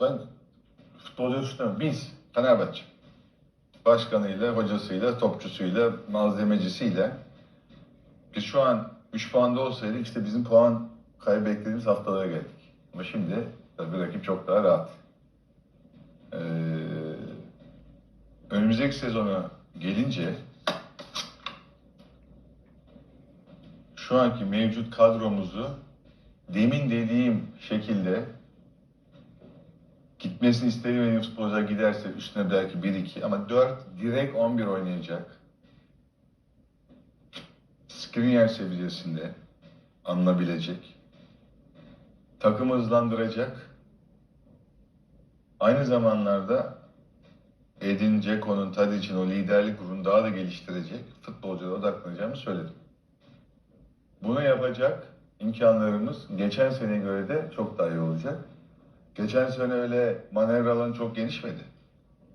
Ben futbolcu düşünüyorum. Biz Fenerbahçe başkanıyla, hocasıyla, topçusuyla, malzemecisiyle biz şu an 3 puanda olsaydık işte bizim puan kaybı beklediğimiz haftalara geldik. Ama şimdi tabii rakip çok daha rahat. Ee, önümüzdeki sezona gelince şu anki mevcut kadromuzu demin dediğim şekilde gitmesini istemediğim futbolcular giderse üstüne belki 1-2 ama 4 direkt 11 oynayacak. Skriniar seviyesinde alınabilecek. Takımı hızlandıracak. Aynı zamanlarda Edin Dzeko'nun, Tadic'in o liderlik ruhunu daha da geliştirecek futbolculara odaklanacağımı söyledim. Bunu yapacak imkanlarımız geçen seneye göre de çok daha iyi olacak. Geçen sene öyle manevra alanı çok genişmedi.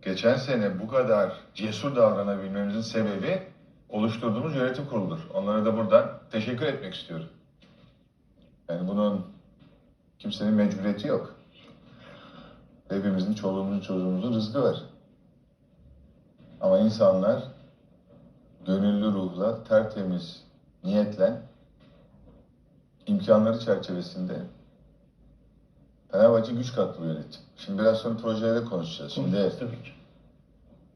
Geçen sene bu kadar cesur davranabilmemizin sebebi oluşturduğumuz yönetim kuruludur. Onlara da buradan teşekkür etmek istiyorum. Yani bunun kimsenin mecburiyeti yok. Hepimizin, çoluğumuzun, çocuğumuzun rızkı var. Ama insanlar gönüllü ruhla, tertemiz niyetle imkanları çerçevesinde Fenerbahçe güç kattı bu yönetim. Şimdi biraz sonra projelere konuşacağız. Şimdi Tabii ki.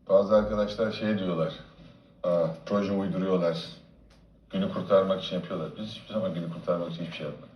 bazı arkadaşlar şey diyorlar, Aa, proje uyduruyorlar, günü kurtarmak için yapıyorlar. Biz hiçbir zaman günü kurtarmak için hiçbir şey yapmadık.